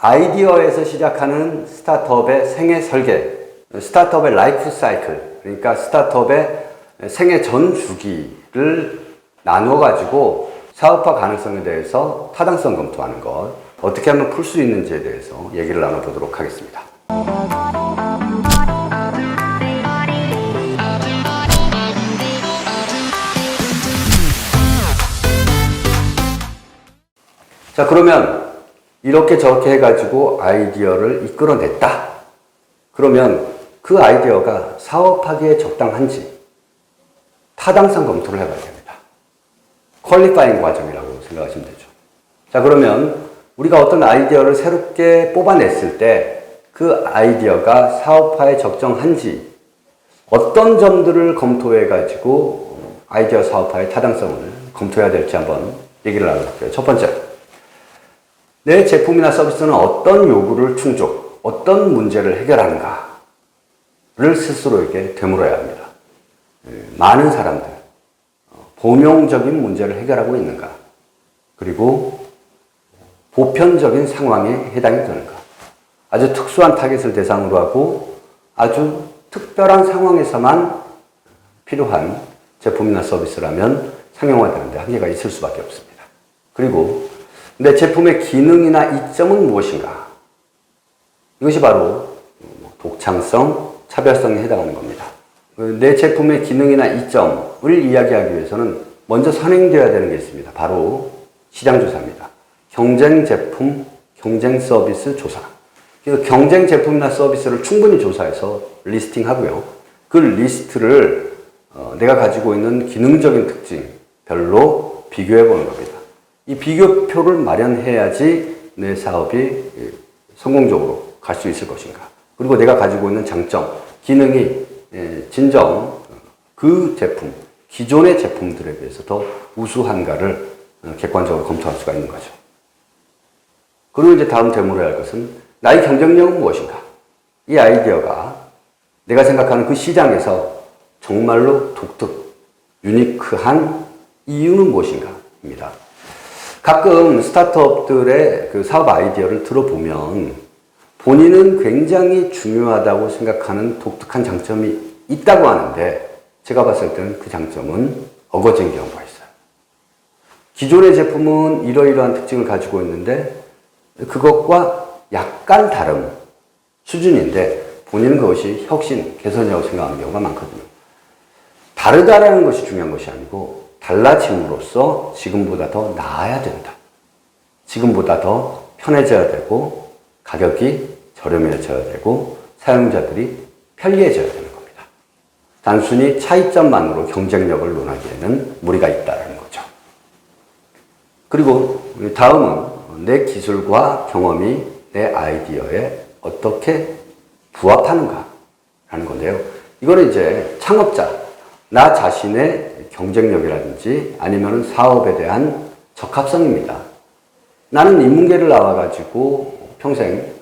아이디어에서 시작하는 스타트업의 생애 설계, 스타트업의 라이프 사이클, 그러니까 스타트업의 생애 전 주기를 나누어 가지고 사업화 가능성에 대해서 타당성 검토하는 것, 어떻게 하면 풀 수 있는지에 대해서 얘기를 나눠 보도록 하겠습니다. 자, 그러면 이렇게 저렇게 해가지고 아이디어를 이끌어냈다. 그러면 그 아이디어가 사업하기에 적당한지 타당성 검토를 해봐야 됩니다. 퀄리파잉 과정이라고 생각하시면 되죠. 자, 그러면 우리가 어떤 아이디어를 새롭게 뽑아냈을 때 그 아이디어가 사업화에 적정한지 어떤 점들을 검토해가지고 아이디어 사업화의 타당성을 검토해야 될지 한번 얘기를 나눠볼게요. 첫 번째. 내 제품이나 서비스는 어떤 요구를 충족, 어떤 문제를 해결하는가를 스스로에게 되물어야 합니다. 예, 많은 사람들, 어, 범용적인 문제를 해결하고 있는가, 그리고 보편적인 상황에 해당이 되는가, 아주 특수한 타겟을 대상으로 하고 아주 특별한 상황에서만 필요한 제품이나 서비스라면 상용화되는데 한계가 있을 수밖에 없습니다. 그리고 내 제품의 기능이나 이점은 무엇인가? 이것이 바로 독창성, 차별성에 해당하는 겁니다. 내 제품의 기능이나 이점을 이야기하기 위해서는 먼저 선행되어야 되는 게 있습니다. 바로 시장조사입니다. 경쟁 제품, 경쟁 서비스 조사. 그래서 경쟁 제품이나 서비스를 충분히 조사해서 리스팅하고요. 그 리스트를 어, 내가 가지고 있는 기능적인 특징별로 비교해 보는 겁니다. 이 비교표를 마련해야지 내 사업이 예, 성공적으로 갈 수 있을 것인가. 그리고 내가 가지고 있는 장점, 기능이 예, 진정 그 제품, 기존의 제품들에 비해서 더 우수한가를 어, 객관적으로 검토할 수가 있는 거죠. 그리고 이제 다음 되물어야 할 것은 나의 경쟁력은 무엇인가? 이 아이디어가 내가 생각하는 그 시장에서 정말로 독특, 유니크한 이유는 무엇인가?입니다. 가끔 스타트업들의 그 사업 아이디어를 들어보면 본인은 굉장히 중요하다고 생각하는 독특한 장점이 있다고 하는데 제가 봤을 때는 그 장점은 어거진 경우가 있어요. 기존의 제품은 이러이러한 특징을 가지고 있는데 그것과 약간 다른 수준인데 본인은 그것이 혁신, 개선이라고 생각하는 경우가 많거든요. 다르다라는 것이 중요한 것이 아니고 달라짐으로써 지금보다 더 나아야 된다. 지금보다 더 편해져야 되고 가격이 저렴해져야 되고 사용자들이 편리해져야 되는 겁니다. 단순히 차이점만으로 경쟁력을 논하기에는 무리가 있다는 거죠. 그리고 다음은 내 기술과 경험이 내 아이디어에 어떻게 부합하는가 라는 건데요. 이거는 이제 창업자, 나 자신의 경쟁력이라든지 아니면 사업에 대한 적합성입니다. 나는 인문계를 나와가지고 평생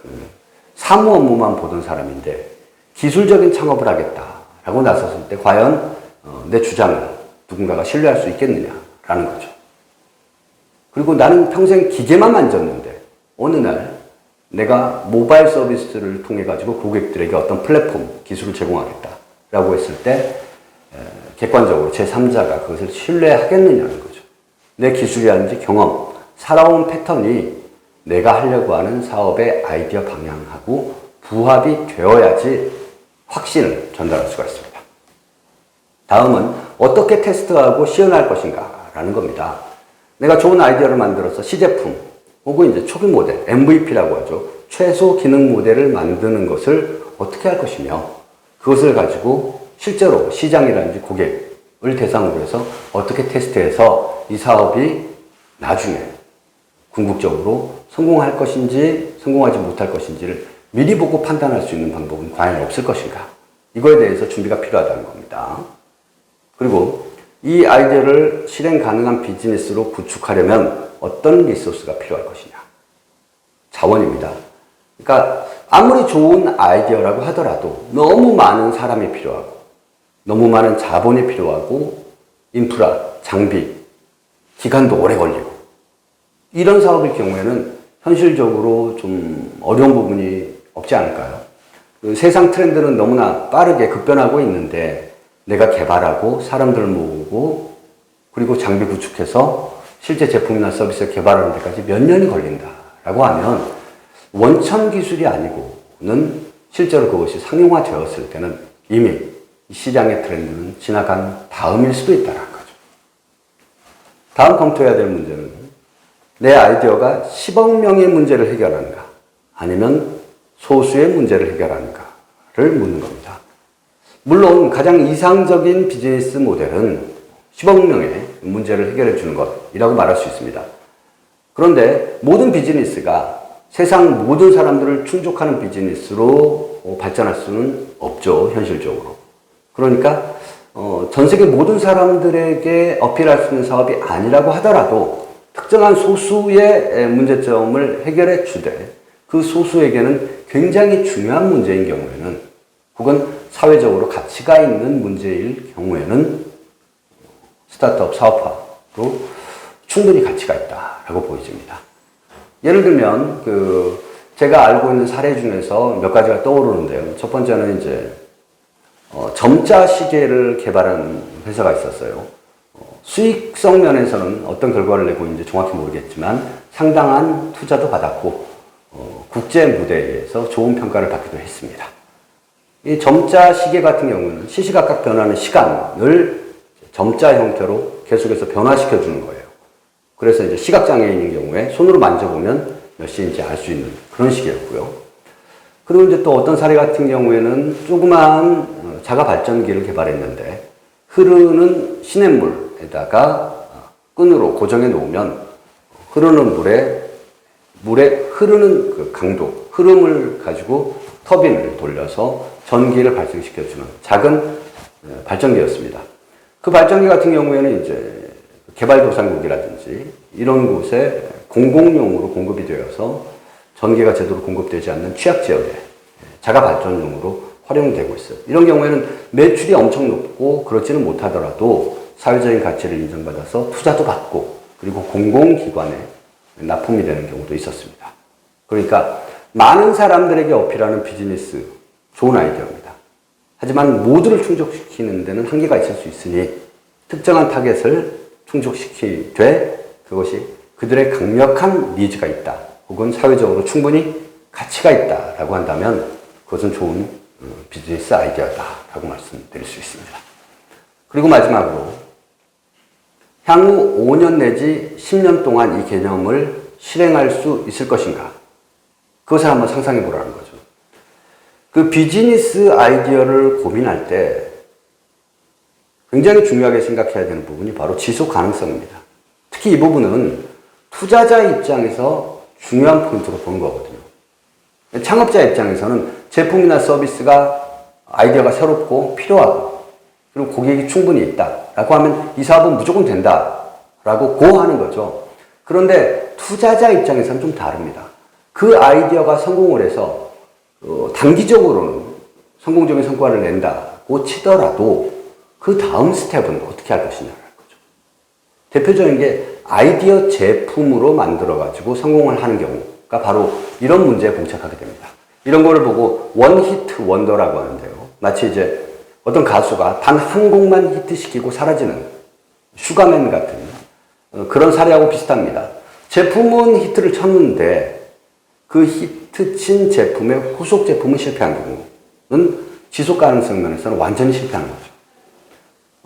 사무 업무만 보던 사람인데 기술적인 창업을 하겠다라고 나섰을 때 과연 어, 내 주장을 누군가가 신뢰할 수 있겠느냐라는 거죠. 그리고 나는 평생 기계만 만졌는데 어느 날 내가 모바일 서비스를 통해 가지고 고객들에게 어떤 플랫폼 기술을 제공하겠다라고 했을 때 객관적으로 제3자가 그것을 신뢰하겠느냐는 거죠. 내 기술이라든지 경험, 살아온 패턴이 내가 하려고 하는 사업의 아이디어 방향하고 부합이 되어야지 확신을 전달할 수가 있습니다. 다음은 어떻게 테스트하고 시연할 것인가 라는 겁니다. 내가 좋은 아이디어를 만들어서 시제품 혹은 이제 초기 모델, MVP라고 하죠. 최소 기능 모델을 만드는 것을 어떻게 할 것이며 그것을 가지고 실제로 시장이라든지 고객을 대상으로 해서 어떻게 테스트해서 이 사업이 나중에 궁극적으로 성공할 것인지 성공하지 못할 것인지를 미리 보고 판단할 수 있는 방법은 과연 없을 것인가? 이거에 대해서 준비가 필요하다는 겁니다. 그리고 이 아이디어를 실행 가능한 비즈니스로 구축하려면 어떤 리소스가 필요할 것이냐? 자원입니다. 그러니까 아무리 좋은 아이디어라고 하더라도 너무 많은 사람이 필요하고 너무 많은 자본이 필요하고 인프라, 장비, 기간도 오래 걸리고 이런 사업일 경우에는 현실적으로 좀 어려운 부분이 없지 않을까요? 그 세상 트렌드는 너무나 빠르게 급변하고 있는데 내가 개발하고 사람들을 모으고 그리고 장비 구축해서 실제 제품이나 서비스를 개발하는 데까지 몇 년이 걸린다라고 하면 원천 기술이 아니고는 실제로 그것이 상용화 되었을 때는 이미 이 시장의 트렌드는 지나간 다음일 수도 있다는 거죠. 다음 검토해야 될 문제는 내 아이디어가 10억 명의 문제를 해결하는가 아니면 소수의 문제를 해결하는가를 묻는 겁니다. 물론 가장 이상적인 비즈니스 모델은 10억 명의 문제를 해결해 주는 것이라고 말할 수 있습니다. 그런데 모든 비즈니스가 세상 모든 사람들을 충족하는 비즈니스로 발전할 수는 없죠, 현실적으로. 그러니까 어, 전 세계 모든 사람들에게 어필할 수 있는 사업이 아니라고 하더라도 특정한 소수의 문제점을 해결해 주되 그 소수에게는 굉장히 중요한 문제인 경우에는 혹은 사회적으로 가치가 있는 문제일 경우에는 스타트업 사업화로 충분히 가치가 있다라고 보여집니다. 예를 들면 그 제가 알고 있는 사례 중에서 몇 가지가 떠오르는데요. 첫 번째는 이제 어, 점자 시계를 개발한 회사가 있었어요. 어, 수익성 면에서는 어떤 결과를 내고 있는지 정확히 모르겠지만 상당한 투자도 받았고 어, 국제 무대에서 좋은 평가를 받기도 했습니다. 이 점자 시계 같은 경우는 시시각각 변하는 시간을 점자 형태로 계속해서 변화시켜 주는 거예요. 그래서 이제 시각장애인인 경우에 손으로 만져보면 몇 시인지 알 수 있는 그런 시계였고요. 그리고 이제 또 어떤 사례 같은 경우에는 조그마한 어, 자가 발전기를 개발했는데 흐르는 시냇물에다가 끈으로 고정해 놓으면 흐르는 물에 물에 흐르는 그 강도, 흐름을 가지고 터빈을 돌려서 전기를 발생시켜주는 작은 어, 발전기였습니다. 그 발전기 같은 경우에는 이제 개발도상국이라든지 이런 곳에 공공용으로 공급이 되어서 전기가 제대로 공급되지 않는 취약 지역에 자가 발전용으로 활용되고 있어요. 이런 경우에는 매출이 엄청 높고 그렇지는 못하더라도 사회적인 가치를 인정받아서 투자도 받고 그리고 공공기관에 납품이 되는 경우도 있었습니다. 그러니까 많은 사람들에게 어필하는 비즈니스 좋은 아이디어입니다. 하지만 모두를 충족시키는 데는 한계가 있을 수 있으니 특정한 타겟을 충족시키되 그것이 그들의 강력한 니즈가 있다. 혹은 사회적으로 충분히 가치가 있다라고 한다면 그것은 좋은 어, 비즈니스 아이디어다라고 말씀드릴 수 있습니다. 그리고 마지막으로 향후 5년 내지 10년 동안 이 개념을 실행할 수 있을 것인가? 그것을 한번 상상해 보라는 거죠. 그 비즈니스 아이디어를 고민할 때 굉장히 중요하게 생각해야 되는 부분이 바로 지속 가능성입니다. 특히 이 부분은 투자자 입장에서 중요한 포인트로 보는 거거든요. 창업자 입장에서는 제품이나 서비스가 아이디어가 새롭고 필요하고 그리고 고객이 충분히 있다라고 하면 이 사업은 무조건 된다라고 고하는 거죠. 그런데 투자자 입장에서는 좀 다릅니다. 그 아이디어가 성공을 해서 어, 단기적으로는 성공적인 성과를 낸다고 치더라도 그 다음 스텝은 어떻게 할 것이냐라는 거죠. 대표적인 게 아이디어 제품으로 만들어 가지고 성공을 하는 경우 가 바로 이런 문제에 봉착하게 됩니다. 이런 거를 보고 원 히트 원더라고 하는데요. 마치 이제 어떤 가수가 단 한 곡만 히트시키고 사라지는 슈가맨 같은 어, 그런 사례하고 비슷합니다. 제품은 히트를 쳤는데 그 히트 친 제품의 후속 제품은 실패한 경우는 지속 가능성 면에서는 완전히 실패한 거죠.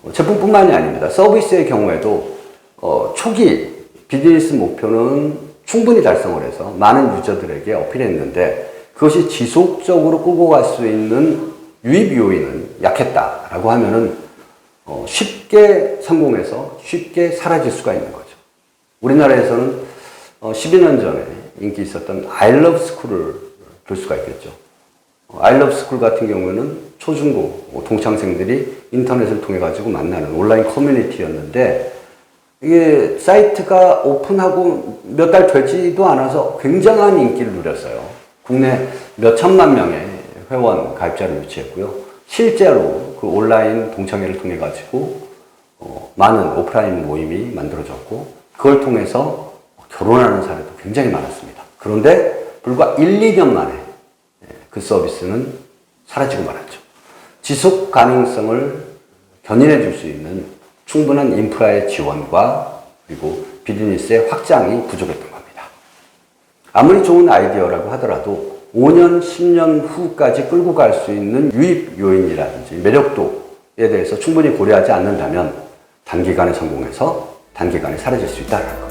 어, 제품뿐만이 아닙니다. 서비스의 경우에도 어, 초기 비즈니스 목표는 충분히 달성을 해서 많은 유저들에게 어필했는데 그것이 지속적으로 끌고 갈 수 있는 유입 요인은 약했다라고 하면은 어, 쉽게 성공해서 쉽게 사라질 수가 있는 거죠. 우리나라에서는 어, 12년 전에 인기 있었던 Love School을 볼 수가 있겠죠. I Love School 같은 경우에는 초중고 뭐 동창생들이 인터넷을 통해 가지고 만나는 온라인 커뮤니티였는데 이게 사이트가 오픈하고 몇 달 되지도 않아서 굉장한 인기를 누렸어요. 국내 몇 천만 명의 회원 가입자를 유치했고요. 실제로 그 온라인 동창회를 통해 가지고 어, 많은 오프라인 모임이 만들어졌고 그걸 통해서 결혼하는 사례도 굉장히 많았습니다. 그런데 불과 1, 2년 만에 그 서비스는 사라지고 말았죠. 지속 가능성을 견인해 줄 수 있는 충분한 인프라의 지원과 그리고 비즈니스의 확장이 부족했던 겁니다. 아무리 좋은 아이디어라고 하더라도 5년, 10년 후까지 끌고 갈 수 있는 유입 요인이라든지 매력도에 대해서 충분히 고려하지 않는다면 단기간에 성공해서 단기간에 사라질 수 있다는 거죠.